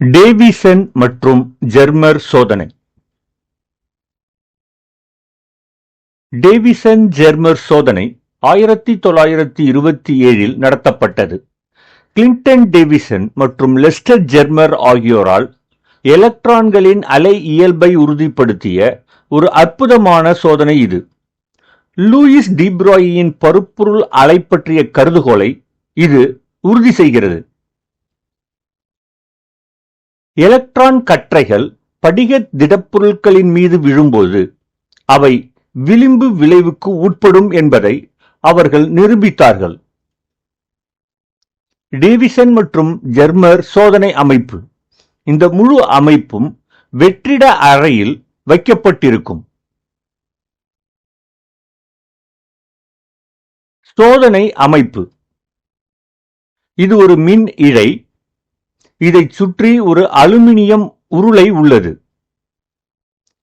Davisson மற்றும் Germer சோதனை. Davisson Germer சோதனை ஆயிரத்தி தொள்ளாயிரத்தி இருபத்தி ஏழில் நடத்தப்பட்டது. கிளின்டன் டேவிசன் மற்றும் லெஸ்டர் ஜெர்மர் ஆகியோரால் எலக்ட்ரான்களின் அலை இயல்பை உறுதிப்படுத்திய ஒரு அற்புதமான சோதனை இது. லூயிஸ் டிப்ராயின் பருப்பொருள் அலை பற்றிய கருதுகோளை இது உறுதி செய்கிறது. எலக்ட்ரான் கற்றைகள் படிக திடப்பொருட்களின் மீது விழும்போது அவை விளிம்பு விளைவுக்கு உட்படும் என்பதை அவர்கள் நிரூபித்தார்கள். டேவிசன் மற்றும் ஜெர்மர் சோதனை அமைப்பு. இந்த முழு அமைப்பும் வெற்றிட அறையில் வைக்கப்பட்டிருக்கும். சோதனை அமைப்பு. இது ஒரு மின் இழை இதைச் சுற்றி ஒரு அலுமினியம் உருளை உள்ளது.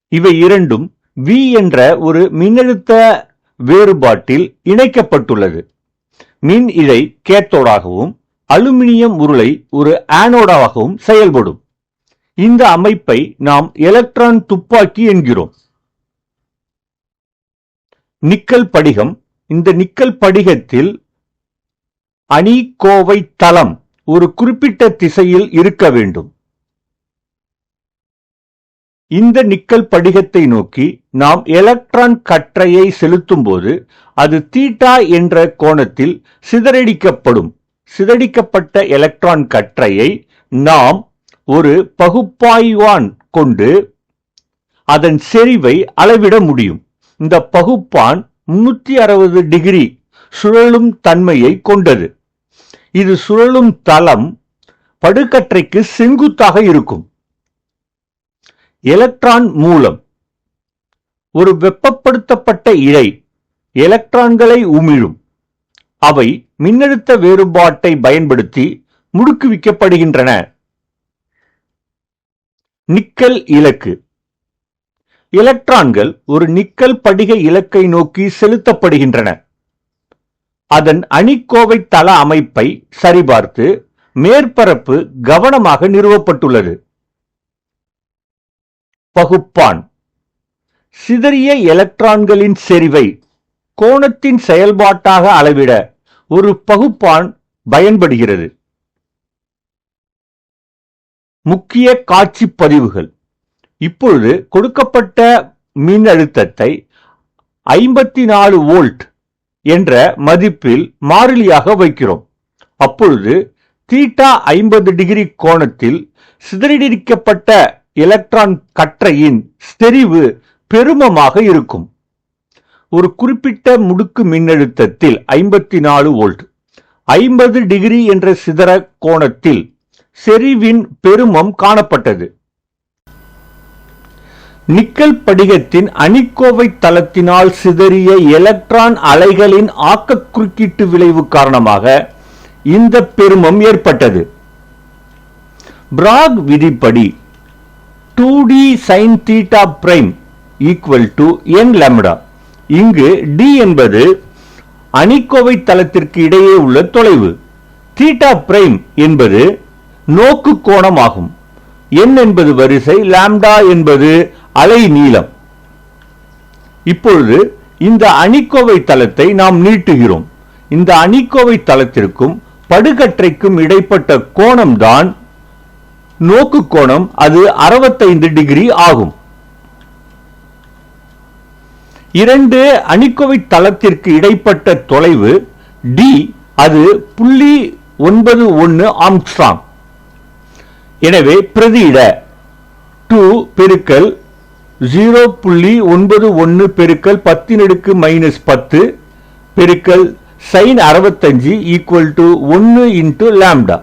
இவை இரண்டும் வி என்ற ஒரு மின்னழுத்த வேறுபாட்டில் இணைக்கப்பட்டுள்ளது. மின் இழை கேத்தோடாகவும் அலுமினியம் உருளை ஒரு ஆனோடாகவும் செயல்படும். இந்த அமைப்பை நாம் எலக்ட்ரான் துப்பாக்கி என்கிறோம். நிக்கல் படிகம். இந்த நிக்கல் படிகத்தில் அணிகோவை தளம் ஒரு குறிப்பிட்ட திசையில் இருக்க வேண்டும். இந்த நிக்கல் படிகத்தை நோக்கி நாம் எலக்ட்ரான் கற்றையை செலுத்தும் போது அது தீட்டா என்ற கோணத்தில் சிதறடிக்கப்படும். சிதறடிக்கப்பட்ட எலக்ட்ரான் கற்றையை நாம் ஒரு பகுப்பாய்வான் கொண்டு அதன் செறிவை அளவிட முடியும். இந்த பகுப்பான் முன்னூத்தி அறுபது டிகிரி சுழலும் தன்மையை கொண்டது. இது சுழலும் தளம் படுக்கற்றைக்கு செங்குத்தாக இருக்கும். எலக்ட்ரான் மூலம். ஒரு வெப்பப்படுத்தப்பட்ட இழை எலக்ட்ரான்களை உமிழும். அவை மின்னழுத்த வேறுபாட்டை பயன்படுத்தி முடுக்குவிக்கப்படுகின்றன. நிக்கல் இலக்கு. எலக்ட்ரான்கள் ஒரு நிக்கல் படிக இலக்கை நோக்கி செலுத்தப்படுகின்றன. அதன் அணிக்கோவை தள அமைப்பை சரிபார்த்து மேற்பரப்பு கவனமாக நிறுவப்பட்டுள்ளது. பகுப்பான். சிதறிய எலக்ட்ரான்களின் செறிவை கோணத்தின் செயல்பாட்டாக அளவிட ஒரு பகுப்பான் பயன்படுகிறது. முக்கிய காட்சி பதிவுகள். இப்பொழுது கொடுக்கப்பட்ட மின்னழுத்தத்தை ஐம்பத்தி நாலு வோல்ட் என்ற மதிப்பில் மாறிலியாக வைக்கிறோம். அப்பொழுது தீட்டா ஐம்பது டிகிரி கோணத்தில் சிதறடிக்கப்பட்ட எலக்ட்ரான் கற்றையின் செறிவு பெருமமாக இருக்கும். ஒரு குறிப்பிட்ட முடுக்கு மின்னழுத்தத்தில் ஐம்பத்தி நாலு வோல்ட் ஐம்பது டிகிரி என்ற சிதற கோணத்தில் செறிவின் பெருமம் காணப்பட்டது. நிக்கல் படிகத்தின் அணிக்கோவை தளத்தினால் சிதறிய எலக்ட்ரான் அலைகளின் ஆக்க குறுக்கீட்டு விளைவு காரணமாக இந்த பெருமம் ஏற்பட்டது. பிராக் விதிப்படி two d sine theta prime equal to n lambda இங்கு டி என்பது அணிக்கோவை தளத்திற்கு இடையே உள்ள தொலைவு. தீட்டா பிரைம் என்பது நோக்கு கோணம் ஆகும் என்பது வரிசை லாம்டா என்பது அலை நீளம் இப்பொழுது இந்த அணிக்கோவை தளத்தை நாம் நீட்டுகிறோம். இந்த அணிக்கோவை தளத்திற்கும் படுகற்றைக்கும் இடைப்பட்ட கோணம் தான் நோக்கு கோணம் அது 65 டிகிரி ஆகும். இரண்டு அணிக்கோவை தளத்திற்கு இடைப்பட்ட தொலைவு டி அது புள்ளி ஒன்பது ஒன்று ஆம்ஸ்ட்ராங். எனவே பிரதியிட டூ பெருக்கல் ஜீரோ புள்ளி ஒன்பது ஒன்று பெருக்கல் பத்தின் அடுக்கு மைனஸ் பத்து பெருக்கல் சைன் அறுபத்தஞ்சு ஈக்குவல் டு ஒன்று இன்ட்டு லேம்டா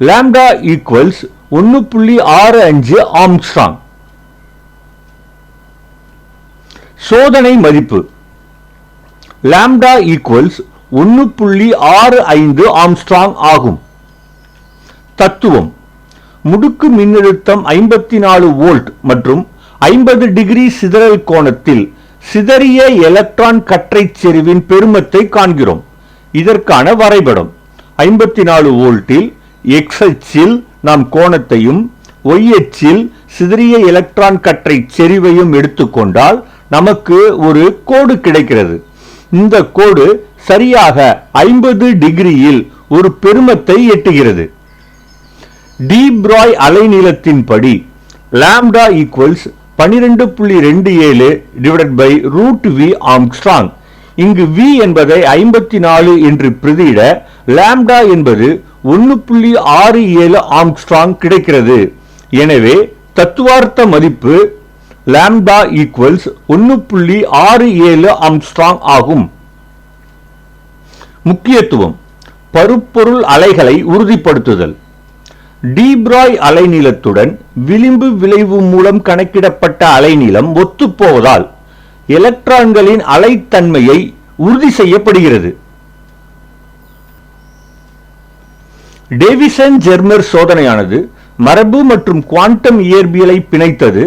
லேம்டா ஈக்குவல்ஸ் ஒன்று புள்ளி ஆறு அஞ்சு ஆம்ஸ்ட்ராங் சோதனை மதிப்பு. லாம்டா ஈக்குவல்ஸ் ஒன்று புள்ளி ஆறு ஐந்து ஆம்ஸ்ட்ராங் ஆகும். தத்துவம். முடுக்கு மின்னழுத்தம் ஐம்பத்தி நாலு வோல்ட் மற்றும் ஐம்பது டிகிரி சிதறல் கோணத்தில் சிதறிய எலக்ட்ரான் கற்றை செறிவின் பெருமத்தை காண்கிறோம். இதற்கான வரைபடம். ஐம்பத்தி நாலு வோல்ட்டில் எக்ஸ் அச்சில் நாம் கோணத்தையும் ஒய் அச்சில் சிதறிய எலக்ட்ரான் கற்றை செறிவையும் எடுத்துக்கொண்டால் நமக்கு ஒரு கோடு கிடைக்கிறது. இந்த கோடு சரியாக ஐம்பது டிகிரியில் ஒரு பெருமத்தை எட்டுகிறது. டீப்ராய் அலைநீளத்தின்படி லாம்டா ஈக்குவல்ஸ் பனிரெண்டு புள்ளி ரெண்டு ஏழு divided by root V angstrom இங்கு வி என்பதை ஐம்பத்தி நாலு என்று பிரதியிட லாம்டா என்பது ஒன்று புள்ளி ஆறு ஏழு ஆம்ஸ்ட்ராங் கிடைக்கிறது. எனவே தத்துவார்த்த மதிப்பு லாம்டா ஈக்குவல்ஸ் ஒன்று புள்ளி ஆறு ஏழு ஆம்ஸ்ட்ராங் ஆகும். முக்கியத்துவம் பருப்பொருள் அலைகளை உறுதிப்படுத்துதல். டீப்ராய் அலைநீளத்துடன் விளிம்பு விளைவு மூலம் கணக்கிடப்பட்ட அலைநீளம் ஒத்துப்போவதால் எலக்ட்ரான்களின் அலைத்தன்மையை உறுதி செய்யப்படுகிறது. டேவிசன் ஜெர்மர் சோதனையானது மரபு மற்றும் குவாண்டம் இயற்பியலை பிணைத்தது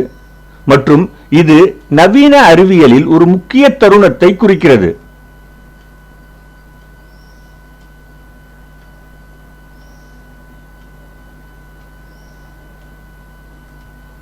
மற்றும் இது நவீன அறிவியலில் ஒரு முக்கிய தருணத்தை குறிக்கிறது.